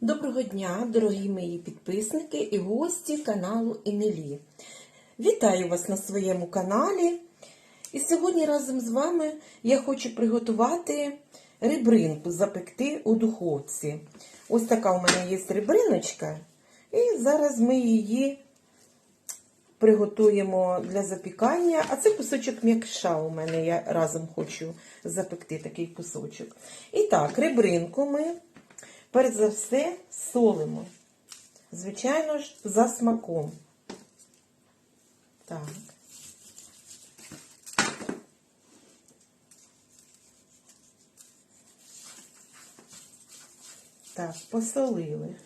Доброго дня, дорогі мої підписники і гості каналу Емілі. Вітаю вас на своєму каналі. І сьогодні разом з вами я хочу приготувати рибринку, запекти у духовці. Ось така у мене є рибриночка, і зараз ми її приготуємо для запікання. А це кусочок м'якша у мене. Я разом хочу запекти такий кусочок. І так, рибринку ми. Перш за все солимо. Звичайно ж, за смаком. Так. Так, посолили.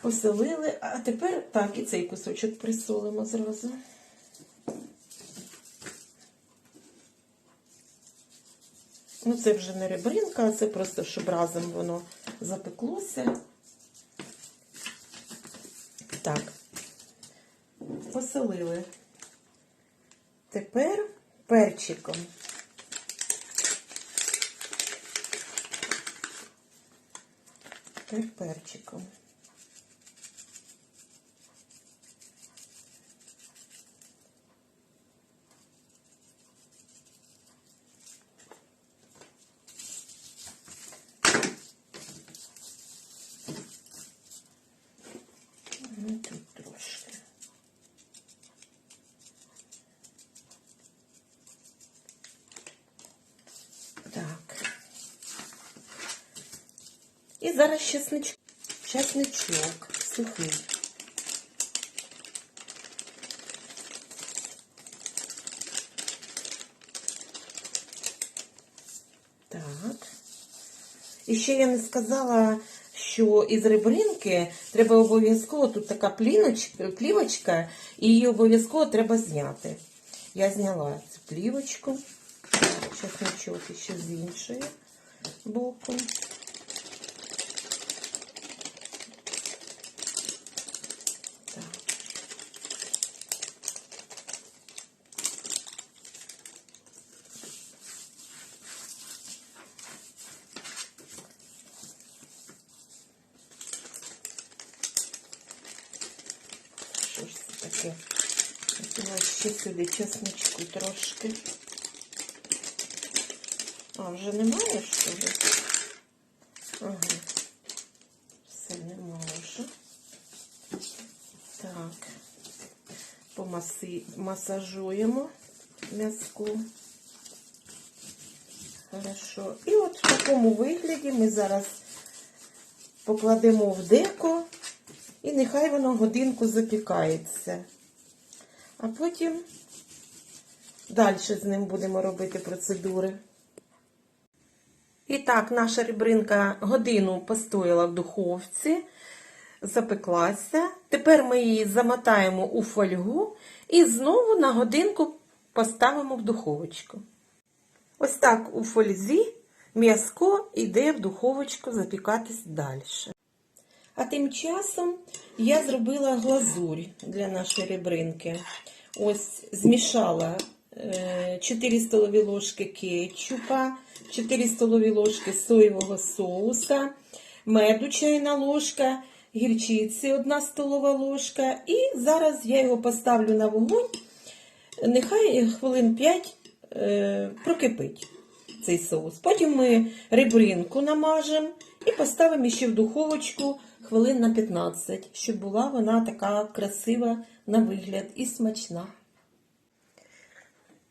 Посолили, а тепер так, і цей кусочок присолимо зразу. Ну, це вже не ребринка, а це просто, щоб разом воно запеклося. Так, посолили. Тепер перчиком. Тепер перчиком. Ну, тут трошки. Так. І зараз чеснич... чесничок сухий. Так. І ще я не сказала, що із ребринки треба обов'язково, тут така пліночка, плівочка, і її обов'язково треба зняти. Я зняла цю плівочку. Чесночок ще з іншої боку. Так. Що ж це таке? Ще сюди чесночку трошки. А, вже немає, що ли? Ага. Все не можу. Так. Помаси... Масажуємо м'язку. Хорошо. І от в такому вигляді ми зараз покладемо в деко і нехай воно годинку запікається. А потім далі з ним будемо робити процедури. І так, наша ребринка годину постояла в духовці, запеклася. Тепер ми її замотаємо у фольгу і знову на годинку поставимо в духовочку. Ось так у фользі м'язко йде в духовочку запікатись далі. А тим часом я зробила глазурь для нашої ребринки. Ось змішала 4 столові ложки кетчупа, 4 столові ложки соєвого соуса, меду чайна ложка, гірчиці 1 столова ложка. І зараз я його поставлю на вогонь. Нехай хвилин 5 е, прокипить цей соус. Потім ми ребринку намажемо і поставимо ще в духовочку хвилин на 15, щоб була вона така красива на вигляд і смачна.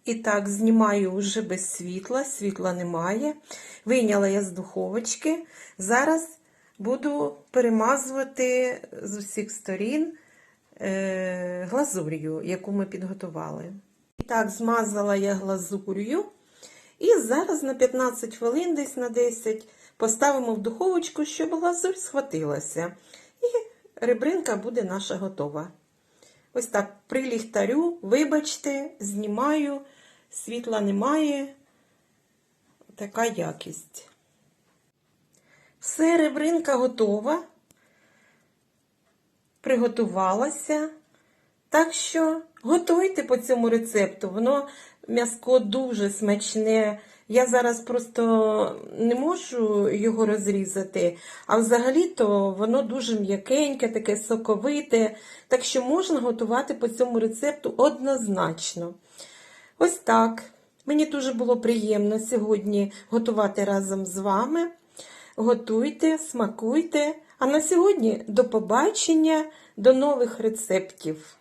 І так, знімаю вже без світла, світла немає. Вийняла я з духовочки. Зараз буду перемазувати з усіх сторін е, глазур'ю, яку ми підготували. І так, змазала я глазур'ю. І зараз на 15 хвилин, десь на 10, поставимо в духовочку, щоб глазурь схватилася. І ребринка буде наша готова. Ось так при ліхтарю, вибачте, знімаю, світла немає. Така якість. Все, ребринка готова. Приготувалася. Так що готуйте по цьому рецепту. Воно м'яско дуже смачне. Я зараз просто не можу його розрізати, а взагалі-то воно дуже м'якеньке, таке соковите, так що можна готувати по цьому рецепту однозначно. Ось так. Мені дуже було приємно сьогодні готувати разом з вами. Готуйте, смакуйте. А на сьогодні до побачення, до нових рецептів.